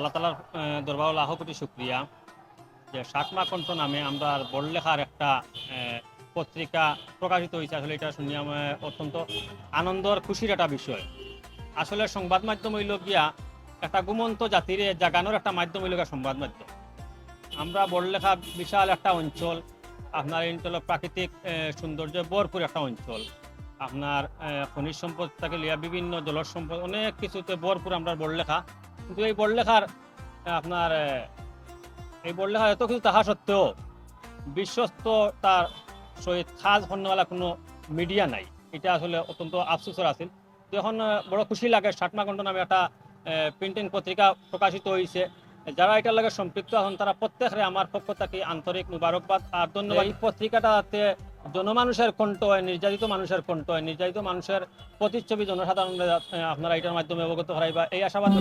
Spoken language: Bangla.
আল্লাহ তালার দরবার লাখ কোটি যে সাতমা কণ্ঠ নামে আমরা বড়লেখার একটা পত্রিকা প্রকাশিত হয়েছে। আসলে এটা শুনি আমার অত্যন্ত আনন্দর খুশির একটা বিষয়। আসলে সংবাদ মাধ্যম হইল গিয়া একটা গুমন্ত জাতির জাগানোর একটা মাধ্যম হইল গিয়া সংবাদ মাধ্যম। আমরা বড়লেখা বিশাল একটা অঞ্চল, আপনার অঞ্চল প্রাকৃতিক সৌন্দর্য ভরপুর একটা অঞ্চল। আপনার খনিজ সম্পদ থেকে লিয়া বিভিন্ন জলজ সম্পদ, অনেক কিছুতে ভরপুর আমরা বড়লেখা কিন্তু এই বড়লেখার আপনার এই বড়লেখা এত কিছু তাহা সত্ত্বেও বিশ্বস্ত তার সহিত খাজ হন্যওয়ালা কোনো মিডিয়া নাই। এটা আসলে অত্যন্ত আফসোসের আছিল আহ, বড় খুশি লাগে ষাটমা কণ্ঠ নামে একটা প্রিন্টিং পত্রিকা প্রকাশিত হয়েছে যারা এটার লাগে সম্পৃক্ত আছেন তারা প্রত্যেকরে আমার পক্ষ থেকে আন্তরিক মুবারকবাদ আর ধন্যবাদ। এই পত্রিকাটাতে জনমানুষের কণ্ঠ হয়, নির্যাতিত মানুষের কণ্ঠ হয়, নির্যাতিত মানুষের প্রতিচ্ছবি জনসাধারণ আপনারা এটার মাধ্যমে অবগত করাইবা এই আশাবাদ